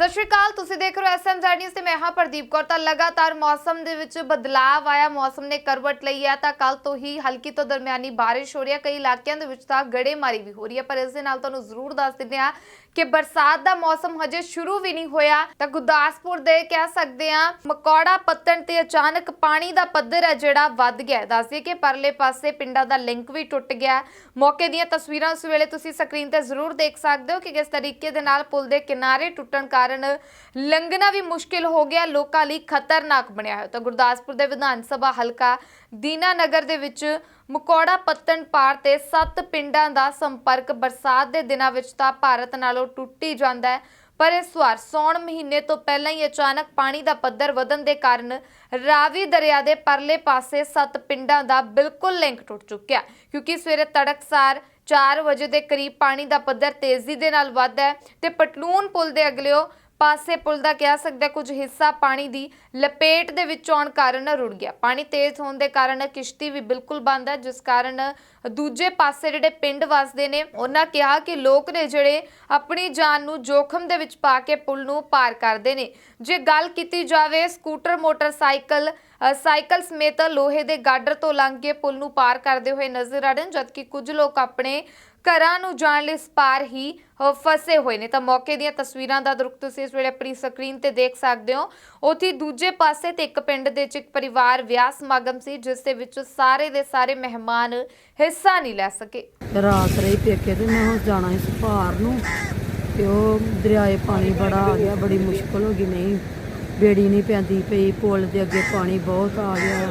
ਸਤਿ ਸ਼੍ਰੀ ਅਕਾਲ, ਤੁਸੀਂ ਦੇਖ ਰਹੇ ਹੋ ਐਸਐਮਜ਼ੈਡ ਨਿਊਜ਼ ਤੇ ਮੈਂ ਹਾਂ ਪ੍ਰਦੀਪ ਕੌਰ। ਤਾਂ ਲਗਾਤਾਰ ਮੌਸਮ ਦੇ ਵਿੱਚ ਬਦਲਾਅ ਆਇਆ, ਮੌਸਮ ਨੇ ਕਰਵਟ ਲਈ ਹੈ, ਤਾਂ ਕੱਲ ਤੋਂ ਹੀ ਹਲਕੀ ਤੋਂ ਦਰਮਿਆਨੀ ਬਾਰਿਸ਼ ਹੋ ਰਹੀ ਹੈ। ਕਈ ਇਲਾਕਿਆਂ ਦੇ ਵਿੱਚ ਤਾਂ ਗੜੇਮਾਰੀ ਵੀ ਹੋ ਰਹੀ ਹੈ, ਪਰ ਇਸ ਦੇ ਨਾਲ ਤੁਹਾਨੂੰ ਜ਼ਰੂਰ ਦੱਸ ਦਿੰਦੇ ਹਾਂ ਕਿ ਬਰਸਾਤ ਦਾ ਮੌਸਮ ਹਜੇ ਸ਼ੁਰੂ ਵੀ ਨਹੀਂ ਹੋਇਆ। ਤਾਂ ਗੁਰਦਾਸਪੁਰ ਦੇ ਕਹਿ ਸਕਦੇ ਹਾਂ, ਮਕੌੜਾ ਪੱਤਣ ਤੇ ਅਚਾਨਕ ਪਾਣੀ ਦਾ ਪੱਧਰ ਹੈ, ਜਿਹੜਾ ਵੱਧ ਗਿਆ ਹੈ। ਦੱਸ ਦਈਏ ਕਿ ਪਰਲੇ ਪਾਸੇ ਪਿੰਡਾਂ ਦਾ ਲਿੰਕ ਵੀ ਟੁੱਟ ਗਿਆ ਮੌਕੇ ਦੀਆਂ ਤਸਵੀਰਾਂ ਉਸ ਵੇਲੇ ਤੁਸੀਂ ਸਕਰੀਨ ਤੇ ਜ਼ਰੂਰ ਦੇਖ ਸਕਦੇ ਹੋ ਕਿ ਕਿਸ ਤਰੀਕੇ ਦੇ ਨਾਲ ਪੁਲ ਦੇ ਕਿਨਾਰੇ ਟੁੱਟਣ ਕਾਰਨ ਲੰਘਣਾ ਵੀ ਮੁਸ਼ਕਿਲ ਹੋ ਗਿਆ, ਲੋਕਾਂ ਲਈ ਖਤਰਨਾਕ ਬਣਿਆ ਹੋਇਆ। ਤਾਂ ਗੁਰਦਾਸਪੁਰ ਦੇ ਵਿਧਾਨ ਸਭਾ ਹਲਕਾ ਦੀਨਾਨਗਰ ਦੇ ਵਿੱਚ ਮਕੌੜਾ ਪੱਤਣ ਪਾਰ ਤੇ ਸੱਤ ਪਿੰਡਾਂ ਦਾ ਸੰਪਰਕ ਬਰਸਾਤ ਦੇ ਦਿਨਾਂ ਵਿੱਚ ਤਾਂ ਭਾਰਤ ਨਾਲੋਂ ਟੁੱਟੀ ਜਾਂਦਾ ਹੈ, ਪਰ ਇਸ ਵਾਰ ਸੌਣ ਮਹੀਨੇ ਤੋਂ ਪਹਿਲਾਂ ਹੀ ਅਚਾਨਕ ਪਾਣੀ ਦਾ ਪੱਧਰ ਵਧਣ ਦੇ ਕਾਰਨ ਰਾਵੀ ਦਰਿਆ ਦੇ ਪਰਲੇ ਪਾਸੇ ਸੱਤ ਪਿੰਡਾਂ ਦਾ ਬਿਲਕੁਲ ਲਿੰਕ ਟੁੱਟ ਚੁੱਕਿਆ, ਕਿਉਂਕਿ ਸਵੇਰੇ ਤੜਕਸਾਰ 4 ਵਜੇ ਦੇ ਕਰੀਬ ਪਾਣੀ ਦਾ ਪੱਧਰ ਤੇਜ਼ੀ ਦੇ ਨਾਲ ਵੱਧਦਾ ਹੈ ਤੇ ਪਟਲੂਨ ਪੁਲ ਦੇ ਅਗਲਿਓ ਪਾਸੇ ਪੁਲ ਦਾ ਕਹਿ ਸਕਦੇ ਕੁਝ ਹਿੱਸਾ ਪਾਣੀ ਦੀ ਲਪੇਟ ਦੇ ਵਿੱਚ ਆਉਣ ਕਾਰਨ ਰੁੜ ਗਿਆ। ਪਾਣੀ ਤੇਜ਼ ਹੋਣ ਦੇ ਕਾਰਨ ਕਿਸ਼ਤੀ ਵੀ ਬਿਲਕੁਲ ਬੰਦ ਹੈ, ਜਿਸ ਕਾਰਨ ਦੂਜੇ ਪਾਸੇ ਜਿਹੜੇ ਪਿੰਡ ਵਸਦੇ ਨੇ, ਉਹਨਾਂ ਕਿਹਾ ਕਿ ਲੋਕ ਨੇ ਜਿਹੜੇ ਆਪਣੀ ਜਾਨ ਨੂੰ ਜੋਖਮ ਦੇ ਵਿੱਚ ਪਾ ਕੇ ਪੁਲ ਨੂੰ ਪਾਰ ਕਰਦੇ ਨੇ। ਜੇ ਗੱਲ ਕੀਤੀ ਜਾਵੇ, ਸਕੂਟਰ, ਮੋਟਰਸਾਈਕਲ ਸਾਈਕਲ ਸਮੇਤ ਲੋਹੇ ਦੇ ਗਾਡਰ ਤੋਂ ਲੰਘ ਕੇ ਪੁਲ ਨੂੰ ਪਾਰ ਕਰਦੇ ਹੋਏ ਨਜ਼ਰ ਆ ਰਹੇ ਜਦਕਿ ਕੁਝ ਲੋਕ ਆਪਣੇ ਘਰਾਂ ਨੂੰ ਜਾਣ ਲਈ ਇਸ ਹੀ ਅ, ਫਸੇ ਹੋਏ ਨੇ। ਤਾਂ ਮੌਕੇ ਦੀਆਂ ਤਸਵੀਰਾਂ ਦਾ ਦਰੁਕ ਤੁਸੀਂ ਇਸ ਵੇਲੇ ਆਪਣੀ ਸਕਰੀਨ ਤੇ ਦੇਖ ਸਕਦੇ ਹੋ। ਉੱਥੇ ਦੂਜੇ ਪਾਸੇ ਤੇ ਇੱਕ ਪਿੰਡ ਦੇ ਵਿੱਚ ਇੱਕ ਪਰਿਵਾਰ ਵਿਆਹ ਸਮਾਗਮ ਸੀ ਜਿਸ ਦੇ ਵਿੱਚ ਸਾਰੇ ਦੇ ਸਾਰੇ ਮਹਿਮਾਨ ਹਿੱਸਾ ਨਹੀਂ ਲੈ ਸਕੇ। ਤੇ ਰਾਤ ਰਹੀ ਪੇਕੇ ਤੇ ਮੈਂ ਹੁਣ ਜਾਣਾ ਇਸ ਭਾਰ ਨੂੰ। ਤੇ ਉਹ ਦਰਿਆਏ ਪਾਣੀ ਬੜਾ ਆ ਗਿਆ ਬੜੀ ਮੁਸ਼ਕਲ ਹੋ ਗਈ। ਨਹੀਂ ਬੇੜੀ ਨਹੀਂ ਪੈਂਦੀ ਪਈ ਪੁਲ ਦੇ ਅੱਗੇ ਪਾਣੀ ਬਹੁਤ ਆ ਗਿਆ।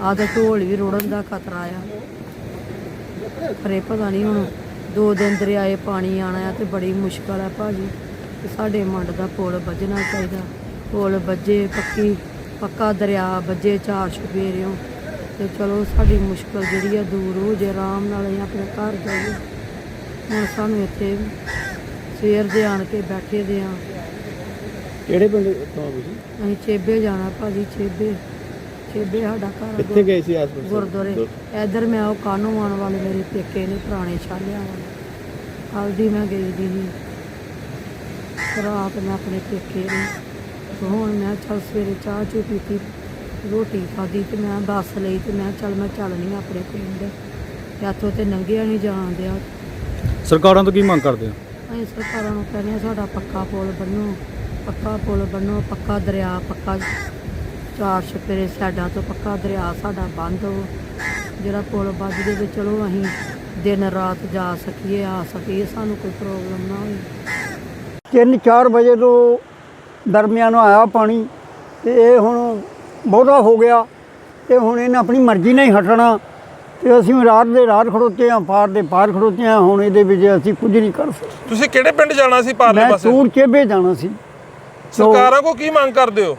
ਆਹ ਤਾਂ ਢੋਲ ਵੀ ਰੁੜਨ ਦਾ ਖਤਰਾ ਆ। ਪਰੇ ਪਤਾ ਨਹੀਂ ਹੁਣ ਦੋ ਦਿਨ ਦਰਿਆਏ ਪਾਣੀ ਆਣਾ ਆ ਤੇ ਬੜੀ ਮੁਸ਼ਕਲ ਆ ਭਾਜੀ। ਤੇ ਸਾਡੇ ਮੰਡ ਦਾ ਪੁਲ ਵੱਜਣਾ ਚਾਹੀਦਾ। ਪੁਲ ਵੱਜੇ ਪੱਕੀ ਪੱਕਾ ਦਰਿਆ ਵੱਜੇ ਚਾਰ ਛੁਪੇਰਿਓ ਤੇ ਚਲੋ ਸਾਡੀ ਮੁਸ਼ਕਲ ਜਿਹੜੀ ਆ ਦੂਰ ਹੋ ਜੇ ਆਰਾਮ ਨਾਲ ਅਸੀਂ ਆਪਣੇ ਘਰ ਜਾਈਏ। ਹੁਣ ਸਾਨੂੰ ਇੱਥੇ ਸਵੇਰ ਦੇ ਆਣ ਕੇ ਬੈਠੇ ਦੇ ਆ। ਕਿਹੜੇ ਪਿੰਡ ਤੋਂ ਤੁਸੀਂ? ਅਸੀਂ ਚੇਬੇ ਜਾਣਾ ਭਾਜੀ ਚੇਬੇ। ਚੇਬੇ ਸਾਡਾ ਘਰ ਕਿੱਥੇ ਗਏ ਸੀ ਆਸ-ਪਾਸ ਗੁਰਦੁਆਰੇ। ਇਧਰ ਮੈਂ ਉਹ ਕਾਨੂੰ ਆਉਣ ਵਾਲੇ ਮੇਰੇ ਪੇਕੇ ਨੇ ਪੁਰਾਣੇ ਛਾਲਿਆਂ ਵਾਲੇ। ਹਲਦੀ ਮੈਂ ਗਈ ਦੀ ਸੀ। ਰਾਤ ਮੈਂ ਆਪਣੇ ਪੇਕੇ ਨੇ। ਹੁਣ ਮੈਂ ਚੱਲ ਸਵੇਰੇ ਚਾਹ ਚੂ ਪੀਤੀ ਰੋਟੀ ਖਾਧੀ ਤੇ ਮੈਂ ਬੱਸ ਲਈ ਤੇ ਮੈਂ ਚੱਲ ਮੈਂ ਚੱਲਣੀ ਆਪਣੇ ਪਿੰਡ। ਤੇ ਇੱਥੋਂ ਤੇ ਨੰਗਿਆ ਨਹੀਂ ਜਾਣ ਦਿਆ। ਸਰਕਾਰਾਂ ਤੋਂ ਕੀ ਮੰਗ ਕਰਦੇ ਹੋ? ਅਸੀਂ ਸਰਕਾਰਾਂ ਨੂੰ ਕਹਿੰਦੇ ਹਾਂ ਸਾਡਾ ਪੱਕਾ ਪੁਲ ਬਣੋ ਪੱਕਾ ਪੁਲ ਬਣੋ ਪੱਕਾ ਦਰਿਆ ਪੱਕਾ ਚਾਰ ਛਪੇਰੇ ਸਾਡਾ ਤੋਂ ਪੱਕਾ ਦਰਿਆ ਸਾਡਾ ਬੰਦ ਹੋ। ਜਿਹੜਾ ਪੁਲ ਵੱਜ ਜੇ ਤੇ ਚਲੋ ਅਸੀਂ ਦਿਨ ਰਾਤ ਜਾ ਸਕੀਏ ਆ ਸਕੀਏ ਸਾਨੂੰ ਕੋਈ ਪ੍ਰੋਬਲਮ ਨਾ ਹੋਵੇ। 3-4 ਵਜੇ ਤੋਂ ਦਰਮਿਆਨ ਆਇਆ ਪਾਣੀ ਤੇ ਇਹ ਹੁਣ ਬਹੁਤਾ ਹੋ ਗਿਆ ਤੇ ਹੁਣ ਇਹਨੇ ਆਪਣੀ ਮਰਜ਼ੀ ਨਾਲ ਹੀ ਹਟਣਾ। ਤੇ ਅਸੀਂ ਰਾਤ ਦੇ ਰਾਤ ਖੜੋਤੇ ਆ ਪਾਰ ਦੇ ਪਾਰ ਖੜੋਤੇ ਆ ਹੁਣ ਇਹਦੇ ਵਿੱਚ ਅਸੀਂ ਕੁਝ ਨਹੀਂ ਕਰ ਸਕਦੇ। ਤੁਸੀਂ ਕਿਹੜੇ ਪਿੰਡ ਜਾਣਾ ਸੀ ਪਾਰਲੇ ਮੈਂ ਪਾਸੇ? ਟੂਰ ਚੇਬੇ ਜਾਣਾ ਸੀ। ਸਰਕਾਰਾਂ ਕੋ ਕੀ ਮੰਗ ਕਰਦੇ ਹੋ?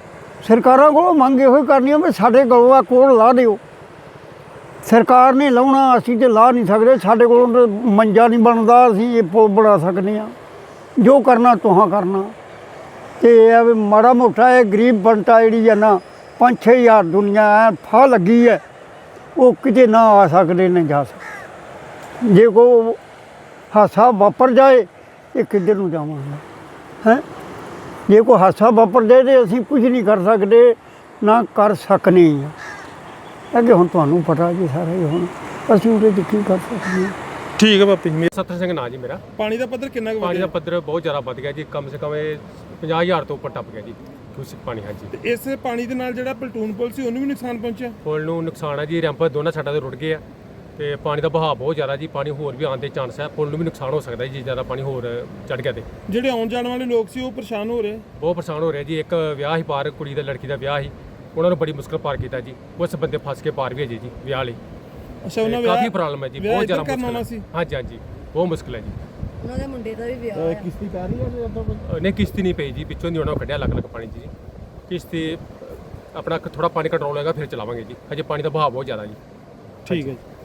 ਸਰਕਾਰਾਂ ਕੋਲੋਂ ਮੰਗ ਇਹੋ ਹੀ ਕਰਨੀ ਆ ਵੀ ਸਾਡੇ ਕੋਲੋਂ ਆ ਕੋਲ ਲਾ ਦਿਓ। ਸਰਕਾਰ ਨੇ ਲਾਉਣਾ, ਅਸੀਂ ਤੇ ਲਾ ਨਹੀਂ ਸਕਦੇ, ਸਾਡੇ ਕੋਲੋਂ ਮੰਜਾ ਨਹੀਂ ਬਣਦਾ, ਅਸੀਂ ਇਹ ਪੁਲ ਬਣਾ ਸਕਦੇ ਆ। ਜੋ ਕਰਨਾ, ਤੁਹਾਂ ਕਰਨਾ। ਤੇ ਇਹ ਆ ਵੀ ਮਾੜਾ ਮੋਟਾ ਇਹ ਗਰੀਬ ਬੰਟਾ ਜਿਹੜੀ ਆ ਨਾ 5-6000 ਦੁਨੀਆ ਐ ਫਾ ਲੱਗੀ ਹੈ ਉਹ ਕਿਤੇ ਨਾ ਆ ਸਕਦੇ ਨੇ ਜਾ ਸਕਦੇ। ਜੇ ਕੋ ਹਾਸਾ ਵਾਪਰ ਜਾਏ, ਇਹ ਕਿੱਧਰ ਨੂੰ ਜਾਵਾਂਗੇ? ਹੈ? ਜੇ ਕੋਈ ਹਾਸਾ ਵਾਪਰ ਜਾਏ ਤੇ ਅਸੀਂ ਕੁਝ ਨਹੀਂ ਕਰ ਸਕਦੇ ਨਾ ਕਰ ਸਕਨੇ ਅੱਗੇ ਹੁਣ ਤੁਹਾਨੂੰ ਪਤਾ ਜੀ ਸਾਰਾ ਹੀ ਹੁਣ ਅਸੀਂ ਉਹਦੇ 'ਚ ਕੀ ਕਰ ਸਕਦੇ ਹਾਂ ਠੀਕ ਹੈ ਪਾਪੀ ਸਤਰ ਸਿੰਘ ਨਾਂ ਜੀ ਮੇਰਾ। ਪਾਣੀ ਦਾ ਪੱਧਰ ਕਿੰਨਾ ਕੁ ਪਾਣੀ ਦਾ ਪੱਧਰ ਬਹੁਤ ਜ਼ਿਆਦਾ ਵੱਧ ਗਿਆ ਜੀ ਕਮ ਸੇ ਕਮ ਇਹ 50000 ਤੋਂ ਉੱਪਰ ਟੱਪ ਗਿਆ ਜੀ ਕਿਊਸਿਕ ਪਾਣੀ ਹਾਂਜੀ। ਤੇ ਇਸ ਪਾਣੀ ਦੇ ਨਾਲ ਜਿਹੜਾ ਪਲਟੂਨ ਪੁਲ ਸੀ ਉਹਨੂੰ ਵੀ ਨੁਕਸਾਨ ਪਹੁੰਚਿਆ? ਪੁਲ ਨੂੰ ਨੁਕਸਾਨ ਹੈ ਜੀ ਰੈਂਪ ਦੋਨਾਂ ਸਾਈਡਾਂ ਤੇ ਰੁੜ ਗਏ ਆ। ਤੇ ਪਾਣੀ ਦਾ ਵਹਾਅ ਬਹੁਤ ਜ਼ਿਆਦਾ ਜੀ ਪਾਣੀ ਹੋਰ ਵੀ ਆਉਣ ਦੇ ਚਾਂਸ ਹੈ। ਪੁਲ ਨੂੰ ਵੀ ਨੁਕਸਾਨ ਹੋ ਸਕਦਾ ਜੀ ਜ਼ਿਆਦਾ ਪਾਣੀ ਹੋਰ ਚੜ ਗਿਆ ਤੇ। ਜਿਹੜੇ ਆਉਣ ਜਾਣ ਵਾਲੇ ਲੋਕ ਸੀ ਉਹ ਪਰੇਸ਼ਾਨ ਹੋ ਰਹੇ? ਬਹੁਤ ਪਰੇਸ਼ਾਨ ਹੋ ਰਿਹਾ ਜੀ। ਇੱਕ ਵਿਆਹ ਹੀ ਪਾਰ ਕੁੜੀ ਦਾ ਲੜਕੀ ਦਾ ਵਿਆਹ ਹੀ। ਉਹਨਾਂ ਨੂੰ ਬੜੀ ਮੁਸ਼ਕਲ ਪਾਰ ਕੀਤਾ ਜੀ। ਉਸ ਬੰਦੇ ਫਸ ਕੇ ਪਾਰ ਵੀ ਹੈ ਜੀ ਜੀ ਵਿਆਹ ਲਈ। ਅੱਛਾ ਉਹਨਾਂ ਤੇ ਕਾਫੀ ਵਿਆਹ ਪ੍ਰੋਬਲਮ ਹੈ ਜੀ ਵਿਆਹ ਬਹੁਤ ਜ਼ਿਆਦਾ ਮੁਸ਼ਕਲ ਹੈ? ਹਾਂਜੀ ਹਾਂਜੀ ਬਹੁਤ ਮੁਸ਼ਕਲ ਹੈ ਜੀ। ਉਹਨਾਂ ਦੇ ਮੁੰਡੇ ਦਾ ਵੀ ਵਿਆਹ ਕਿਸ਼ਤੀ ਪੈ ਰਹੀ ਹੈ ਜਾਂ ਤਾਂ ਅ, ਨਹੀਂ ਕਿਸ਼ਤੀ ਨਹੀਂ ਪਈ ਜੀ ਪਿੱਛੋਂ ਦੀ ਉਹਨਾਂ ਨੂੰ ਕੱਢਿਆ ਲੱਗ ਲੱਗ ਪਾਣੀ ਜੀ। ਕਿਸ਼ਤੀ ਆਪਣਾ ਥੋੜਾ ਪਾਣੀ ਕੰਟਰੋਲ ਹੋਏਗਾ ਫਿਰ ਚਲਾਵਾਂਗੇ ਜੀ। ਹਜੇ ਪਾਣੀ ਦਾ ਵਹਾਅ ਬਹੁਤ ਜ਼ਿਆਦਾ ਜੀ। ਠੀਕ ਹੈ ਜੀ।